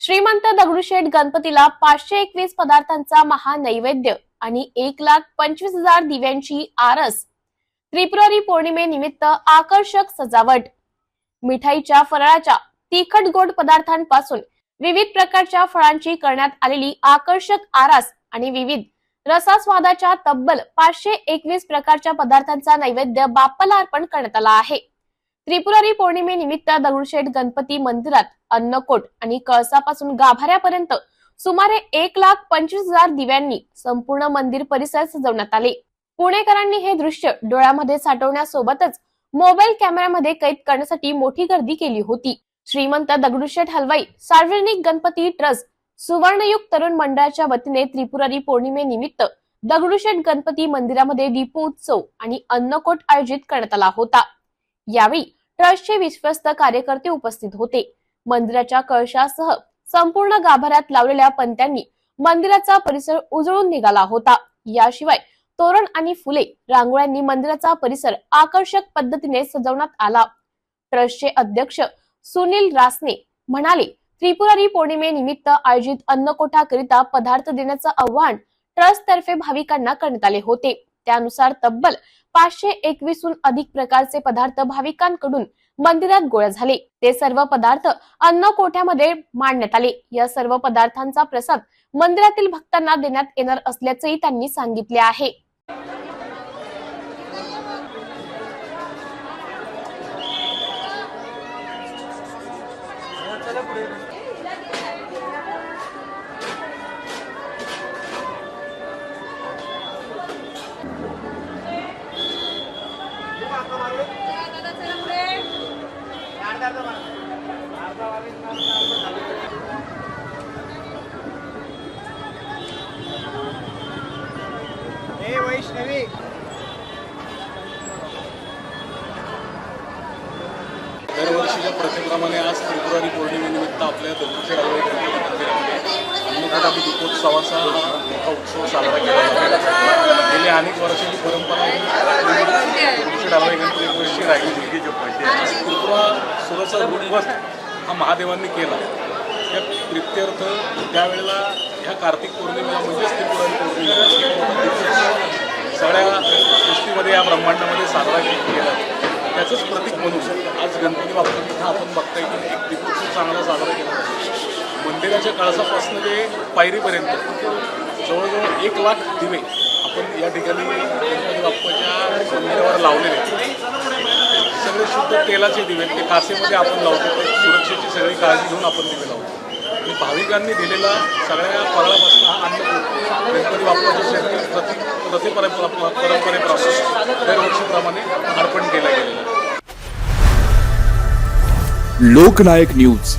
श्रीमंत दगडूशेठ गणपतीला पाचशे एकवीस पदार्थांचा महानैवेद्य आणि एक लाख पंचवीस हजार दिव्यांची आरस. त्रिपुरारी पौर्णिमेनिमित्त आकर्षक सजावट. मिठाईच्या फराळाच्या तिखट गोड पदार्थांपासून विविध प्रकारच्या फळांची करण्यात आलेली आकर्षक आरास आणि विविध रसास्वादाच्या तब्बल पाचशे एकवीस प्रकारच्या पदार्थांचा नैवेद्य बाप्पाला अर्पण करण्यात आला आहे. त्रिपुरारी पौर्णिमेनिमित्त दगडूशेठ गणपती मंदिरात अन्नकोट आणि कळसापासून गाभाऱ्यापर्यंत सुमारे एक लाख पंचवीस हजार दिव्यांनी संपूर्ण मंदिर परिसर सजवण्यात आले. पुणेकरांनी हे दृश्य डोळ्यामध्ये साठवण्यासोबतच मोबाईल कॅमेऱ्यामध्ये कैद करण्यासाठी मोठी गर्दी केली होती. श्रीमंत दगडूशेठ हलवाई सार्वजनिक गणपती ट्रस्ट सुवर्णयुग तरुण मंडळाच्या वतीने त्रिपुरारी पौर्णिमेनिमित्त दगडूशेठ गणपती मंदिरामध्ये दीपोत्सव आणि अन्नकोट आयोजित करण्यात आला होता. यावेळी ट्रस्टचे विश्वस्त कार्यकर्ते उपस्थित होते. मंदिराच्या कळशासह संपूर्ण गाभाऱ्यात लावलेल्या पंत्यांनी मंदिराचा परिसर उजळून निघाला होता. याशिवाय तोरण आणि फुले रांगोळ्यांनी मंदिराचा परिसर आकर्षक पद्धतीने सजवण्यात आला. ट्रस्टचे अध्यक्ष सुनील रासने म्हणाले त्रिपुरारी पौर्णिमेनिमित्त आयोजित अन्नकोठाकरिता पदार्थ देण्याचं आव्हान ट्रस्ट तर्फे भाविकांना करण्यात आले होते. त्यानुसार तब्बल पाचशे एकवीसहून अधिक प्रकारचे पदार्थ भाविकांकडून मंदिरात गोळा झाले. ते सर्व पदार्थ अन्नकोठ्यामध्ये मांडण्यात आले. या सर्व पदार्थांचा प्रसाद मंदिरातील भक्तांना देण्यात येणार असल्याचंही त्यांनी सांगितले आहे. हे वैष्णवी. दरवर्षीच्या प्रथेप्रमाणे आज त्रिपुरारी पौर्णिमेनिमित्त आपल्या मंदिरामध्ये अन्नकोटादी दीपोत्सवाचा हा मोठा उत्सव साजरा केला जातो. गेल्या अनेक वर्षाची परंपरा दगडूशेठ हलवाई गणपती वर्षी राहिली. आज त्रिपुरा सुराचा रूपवत हा महादेवांनी केला. त्या प्रित्यर्थ त्यावेळेला ह्या कार्तिक पौर्णिमेला म्हणजेच त्रिपुरारी पौर्णिमेला सगळ्या सृष्टीमध्ये या ब्रह्मांडामध्ये साजरा केला त्याचंच प्रतीक म्हणून आज गणपती बाप्पांनी हा आपण बघताय की एक दीपोत्सव चांगला साजरा केला मंदिराच्या कळसापासून ते पायरीपर्यंत. जवळजवळ एक लाख दिवे आपण या ठिकाणी गणपती बाप्पाच्या मंदिरावर लावलेले आहेत. सगळे शुद्ध तेलाचे दिवे ते कासेमध्ये आपण लावतो ते सुरक्षेची सगळी काळजी घेऊन आपण दिवे लावतो. आणि भाविकांनी दिलेला सगळ्या फळापासून हा अन्न गणपती बाप्पाच्या शरीर प्रति प्रति परंपरेप्रमाणे दरवर्षीप्रमाणे अर्पण केला गेलेला लोकनायक न्यूज.